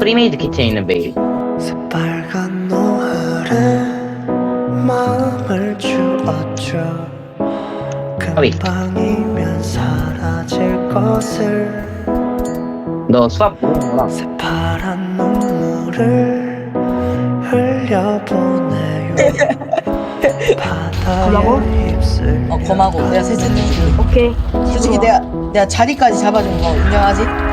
프리메이드 키트에 있는 메일. 새빨간 노을에 마음을 주었죠. 금방이면 사라질 것을 너 수학 모르는구나. 새파란 눈물을 흘려보내요 고마워. 바다의 입술 어 고마고 내가 해줄게 오케이. 솔직히 내가 내가 자리까지 잡아준 거 인정하지?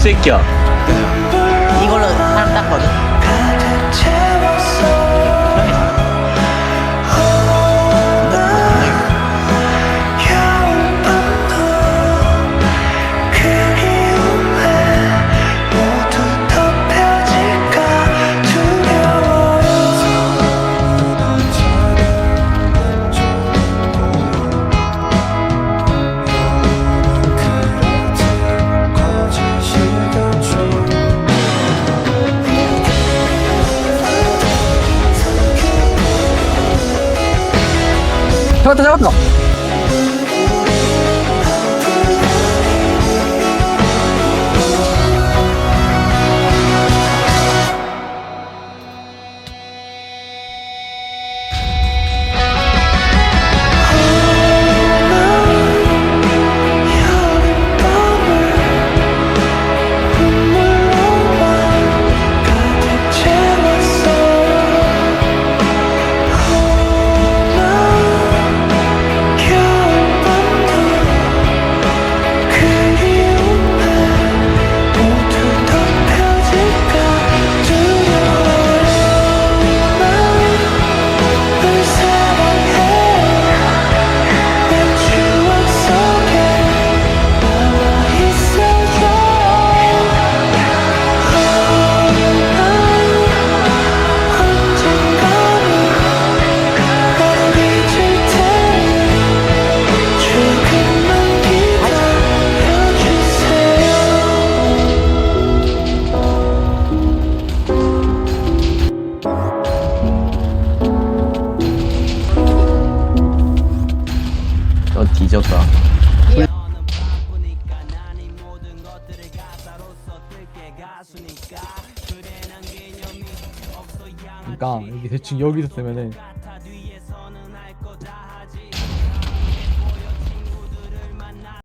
새끼야 이걸로 잡았다 잡았다 뒤졌다. 그러니까 여기 대충 여기서 쓰면은